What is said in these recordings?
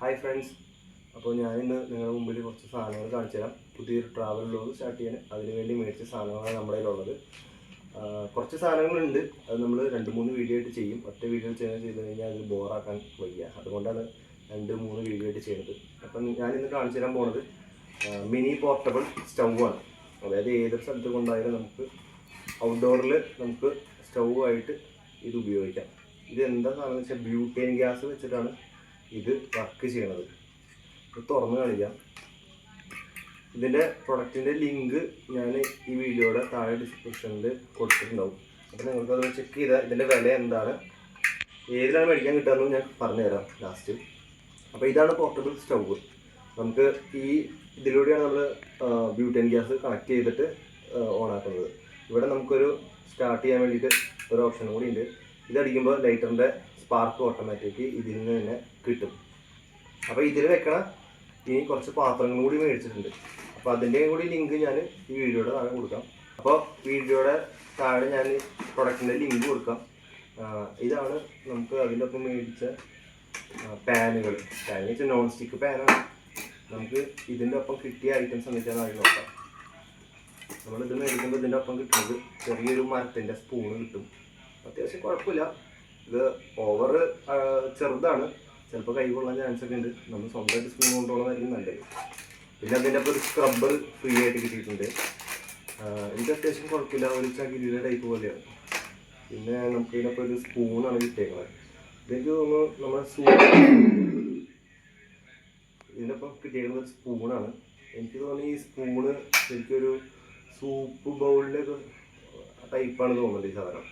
Hi friends അപ്പോൾ ഞാനിന്ന് നിങ്ങളുടെ മുമ്പിൽ കുറച്ച് സാധനങ്ങൾ കാണിച്ചു തരാം. പുതിയൊരു ട്രാവൽ ലോഗ് സ്റ്റാർട്ട് ചെയ്യാൻ. അതിന് വേണ്ടി മേടിച്ച സാധനങ്ങളാണ് നമ്മുടെ കയ്യിലുള്ളത് കുറച്ച് സാധനങ്ങളുണ്ട്. അത് നമ്മൾ രണ്ട് മൂന്ന് വീഡിയോ ആയിട്ട് ചെയ്യും. ഒറ്റ വീഡിയോ ചെയ്യാൻ ചെയ്ത് കഴിഞ്ഞാൽ അത് ബോറാക്കാൻ വയ്യ. അതുകൊണ്ടാണ് രണ്ട് മൂന്ന് വീഡിയോ ആയിട്ട് ചെയ്യുന്നത്. അപ്പം ഞാനിന്ന് കാണിച്ചു തരാൻ പോണത് മിനി പോർട്ടബിൾ സ്റ്റൗവാണ് അതായത് ഏതൊരു സ്ഥലത്ത് കൊണ്ടായാലും നമുക്ക് ഔട്ട്ഡോറിൽ നമുക്ക് സ്റ്റൗ ആയിട്ട് ഇത് ഉപയോഗിക്കാം. ഇത് എന്താ സാധനം വെച്ചാൽ ബ്യൂട്ടേൻ ഗ്യാസ് വെച്ചിട്ടാണ് ഇത് വർക്ക് ചെയ്യണത്. ഇത് തുറന്ന് കാണിക്കാം. ഇതിന്റെ പ്രൊഡക്റ്റിന്റെ ലിങ്ക് ഞാൻ ഈ വീഡിയോയുടെ താഴെ ഡിസ്ക്രിപ്ഷനിൽ കൊടുത്തിട്ടുണ്ടാവും. അപ്പോൾ നിങ്ങൾക്ക് അത് ചെക്ക് ചെയ്താൽ ഇതിന്റെ വില എന്താണ് ഏതിലാണ് മേടിക്കാൻ കിട്ടുകയെന്ന് ഞാൻ പറഞ്ഞുതരാം ലാസ്റ്റ് അപ്പോൾ ഇതാണ് പോർട്ടബിൾ സ്റ്റൗവ് നമുക്ക് ഈ ഇതിലൂടെയാണ് നമ്മൾ ബ്യൂട്ടൻ ഗ്യാസ് കണക്ട് ചെയ്തിട്ട് ഓൺ ആക്കുന്നത്. ഇവിടെ നമുക്കൊരു സ്റ്റാർട്ട് ചെയ്യാൻ വേണ്ടിയിട്ട് ഒരു ഓപ്ഷൻ കൂടി ഉണ്ട്. ഇതടിക്കുമ്പോൾ ലൈറ്ററിന്റെ സ്പാർക്ക് ഓട്ടോമാറ്റിക് ഇതിൽ നിന്ന് തന്നെ കിട്ടും. അപ്പോൾ ഇതിൽ വെക്കണ. ഇനി കുറച്ച് പാത്രങ്ങൾ കൂടി മേടിച്ചിട്ടുണ്ട്. അപ്പോൾ അതിന്റെയും കൂടി ലിങ്ക് ഞാൻ ഈ വീഡിയോയുടെ താഴെ കൊടുക്കാം. അപ്പോൾ വീഡിയോയുടെ താഴെ ഞാൻ പ്രൊഡക്റ്റിന്റെ ലിങ്ക് കൊടുക്കാം. ഇതാണ് നമുക്ക് അതിന്റെ ഒപ്പം മേടിച്ച പാനുകൾ പാൻ വെച്ചാൽ നോൺ സ്റ്റിക്ക് പാനാണ് നമുക്ക് ഇതിന്റെ ഒപ്പം കിട്ടിയ ഐറ്റംസ് എന്തൊക്കെയാണെന്ന് ആദ്യം നോക്കാം. നമ്മളിത് മേടിക്കുമ്പോൾ ഇതിന്റെ ഒപ്പം കിട്ടുന്നത് ചെറിയൊരു മരത്തിന്റെ സ്പൂൺ കിട്ടും. അത്യാവശ്യം കുഴപ്പമില്ല. ഇത് ഓവർ ചെറുതാണ്. ചിലപ്പോൾ കൈ കൊള്ളാൻ ചാൻസ് ഒക്കെ ഉണ്ട്. നമ്മൾ സ്വന്തമായിട്ട് സ്പൂൺ കൊണ്ടുപോകണമായിരിക്കും നല്ലത്. പിന്നെ അതിന്റെ ഒരു സ്ക്രബ്ബർ ഫ്രീ ആയിട്ട് കിട്ടിയിട്ടുണ്ട്. എനിക്ക് അത്യാവശ്യം കുഴപ്പമില്ല. ഒരു ചകിരിയുടെ ടൈപ്പ് പോലെയാണ്. പിന്നെ നമുക്ക് ഇതിനൊപ്പം ഒരു സ്പൂണാണ് കിട്ടിയേക്കുന്നത് ഇതെനിക്ക് തോന്നുന്നു നമ്മുടെ സൂ ഇതിനൊപ്പം കിട്ടിയേക്കുന്നത് ഒരു സ്പൂണാണ് എനിക്ക് തോന്നുന്നു ഈ സ്പൂണ് ശരിക്കൊരു സൂപ്പ് ബൗളിന്റെ ടൈപ്പാണ് തോന്നുന്നത് ഈ സാധനം.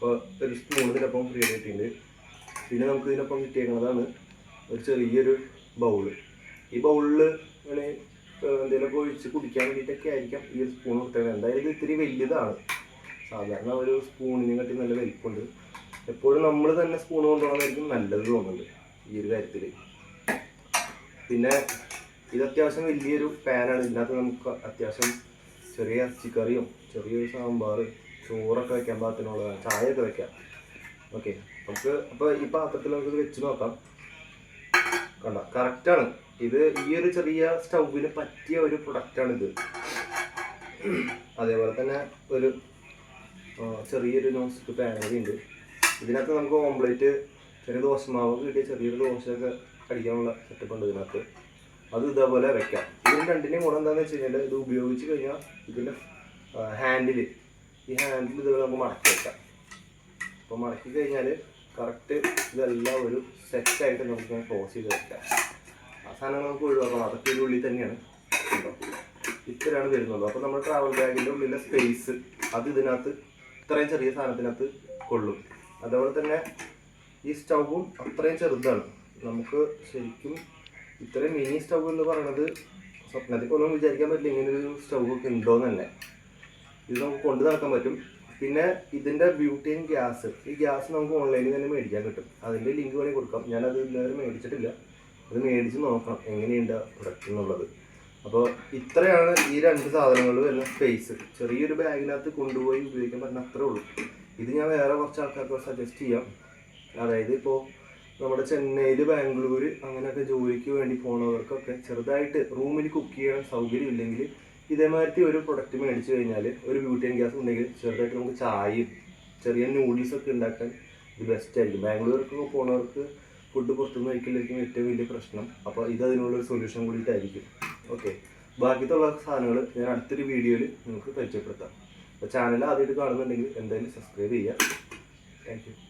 അപ്പോൾ ഒരു സ്പൂൺ ഇതിനൊപ്പം ഫ്രീ ആയിട്ട് കിട്ടിയിട്ടുണ്ട്. പിന്നെ നമുക്ക് ഇതിനൊപ്പം കിട്ടിയേക്കുന്നതാണ് ഒരു ചെറിയൊരു ബൗൾ ഈ ബൗളിൽ ഇങ്ങനെ എന്തെങ്കിലുമൊക്കെ ഒഴിച്ച് കുടിക്കാൻ വേണ്ടിയിട്ടൊക്കെ ആയിരിക്കാം ഈ ഒരു സ്പൂൺ കൊടുത്തത് എന്തായാലും ഇത് ഇത്തിരി വലിയതാണ് സാധാരണ ഒരു സ്പൂണിനെ കാട്ടി നല്ല വലിപ്പമുണ്ട് എപ്പോഴും നമ്മൾ തന്നെ സ്പൂൺ കൊണ്ടുപോകണമായിരിക്കും നല്ലത് തോന്നുന്നുണ്ട് ഈ ഒരു കാര്യത്തിൽ പിന്നെ ഇത് അത്യാവശ്യം വലിയൊരു പാനാണ് ഇതിനകത്ത് നമുക്ക് അത്യാവശ്യം ചെറിയ ഇറച്ചിക്കറിയും ചെറിയൊരു സാമ്പാർ ചോറൊക്കെ വെക്കാൻ പാകത്തിനുള്ളതാണ് ചായയൊക്കെ വെക്കാം. ഓക്കെ നമുക്ക് അപ്പോൾ ഈ പാത്രത്തിൽ നമുക്ക് വെച്ച് നോക്കാം. കണ്ട? കറക്റ്റാണ് ഇത് ഈ ഒരു ചെറിയ സ്റ്റൗവിന് പറ്റിയ ഒരു പ്രൊഡക്റ്റാണ് ഇത്. അതേപോലെ തന്നെ ഒരു ചെറിയൊരു നോൺ സ്റ്റിക്ക് പാനറി ഉണ്ട്. ഇതിനകത്ത് നമുക്ക് ഓംപ്ലേറ്റ് ചെറിയ ദോശമാവ് കിട്ടിയ ചെറിയൊരു ദോശയൊക്കെ അടിക്കാനുള്ള സെറ്റപ്പ് ഉണ്ട് ഇതിനകത്ത്. അത് ഇതേപോലെ വെക്കാം. ഇതിന് രണ്ടിന്റെയും ഗുണം എന്താണെന്ന് വെച്ച് കഴിഞ്ഞാൽ ഇത് ഉപയോഗിച്ച് കഴിഞ്ഞാൽ ഇതിന്റെ ഹാൻഡിൽ ഈ ഹാൻഡിൽ ഇത് നമുക്ക് മടക്കി വെക്കാം. അപ്പോൾ മടക്കി കഴിഞ്ഞാൽ കറക്റ്റ് ഇതെല്ലാം ഒരു സെറ്റായിട്ട് നമുക്ക് ക്ലോസ് ചെയ്ത് വെക്കാം. ആ സാധനം നമുക്ക് ഒഴിവാക്കണം അതൊക്കെ ഒരു ഉള്ളിൽ തന്നെയാണ്. ഉണ്ടോ ഇത്രയാണ് വരുന്നത്. അപ്പോൾ നമ്മുടെ ട്രാവൽ ബാഗിന്റെ ഉള്ളിലെ സ്പേസ് അത് ഇതിനകത്ത് ഇത്രയും ചെറിയ സാധനത്തിനകത്ത് കൊള്ളും. അതേപോലെ തന്നെ ഈ സ്റ്റൗവും അത്രയും ചെറുതാണ്. നമുക്ക് ശരിക്കും ഇത്രയും മിനി സ്റ്റൗ എന്ന് പറയുന്നത് സ്വപ്നത്തിൽ ഒന്നും വിചാരിക്കാൻ പറ്റില്ല. ഇങ്ങനൊരു സ്റ്റൗ ഒക്കെ ഉണ്ടോയെന്ന് തന്നെ. ഇത് നമുക്ക് കൊണ്ടു നടക്കാൻ പറ്റും. പിന്നെ ഇതിന്റെ ബ്യൂട്ടിയൻ ഗ്യാസ്. ഈ ഗ്യാസ് നമുക്ക് ഓൺലൈനിൽ തന്നെ മേടിക്കാൻ കിട്ടും. അതിന്റെ ലിങ്ക് വേണമെങ്കിൽ കൊടുക്കാം. ഞാനത് ഇതുവരെ മേടിച്ചിട്ടില്ല. അത് മേടിച്ച് നോക്കണം എങ്ങനെയുണ്ട് പ്രൊഡക്റ്റ് എന്നുള്ളത്. അപ്പോൾ ഇത്രയാണ് ഈ രണ്ട് സാധനങ്ങൾ വരുന്ന സ്പേസ് ചെറിയൊരു ബാഗിനകത്ത് കൊണ്ടുപോയി ഉപയോഗിക്കാൻ പറ്റുന്ന അത്രേ ഉള്ളൂ. ഇത് ഞാൻ വേറെ കുറച്ച് ആൾക്കാർക്ക് സജസ്റ്റ് ചെയ്യാം. അതായത് ഇപ്പോൾ നമ്മുടെ ചെന്നൈയിൽ ബാംഗ്ലൂർ അങ്ങനെയൊക്കെ ജോലിക്ക് വേണ്ടി പോണവർക്കൊക്കെ ചെറുതായിട്ട് റൂമിൽ കുക്ക് ചെയ്യാൻ സൗകര്യം ഇല്ലെങ്കിൽ ഇതേമാതിരത്തെ ഒരു പ്രൊഡക്റ്റ് മേടിച്ചു കഴിഞ്ഞാൽ ഒരു ബ്യൂട്ടിയൻ ഗ്യാസ് ഉണ്ടെങ്കിൽ ചെറുതായിട്ട് നമുക്ക് ചായയും ചെറിയ നൂഡിൽസ് ഒക്കെ ഉണ്ടാക്കാൻ ഇത് ബെസ്റ്റ് ആയിരിക്കും. ബാംഗ്ലൂർക്കൊക്കെ പോണവർക്ക് ഫുഡ് പുറത്തുനിന്ന് കഴിക്കലായിരിക്കും ഏറ്റവും വലിയ പ്രശ്നം. അപ്പോൾ ഇത് അതിനുള്ളൊരു സൊല്യൂഷൻ കൂടിയിട്ടായിരിക്കും. ഓക്കെ ബാക്കിയുള്ള സാധനങ്ങൾ ഞാൻ അടുത്തൊരു വീഡിയോയിൽ നിങ്ങൾക്ക് പരിചയപ്പെടുത്താം. അപ്പോൾ ചാനൽ ആദ്യമായിട്ട് കാണുന്നുണ്ടെങ്കിൽ എന്തായാലും സബ്സ്ക്രൈബ് ചെയ്യുക. താങ്ക്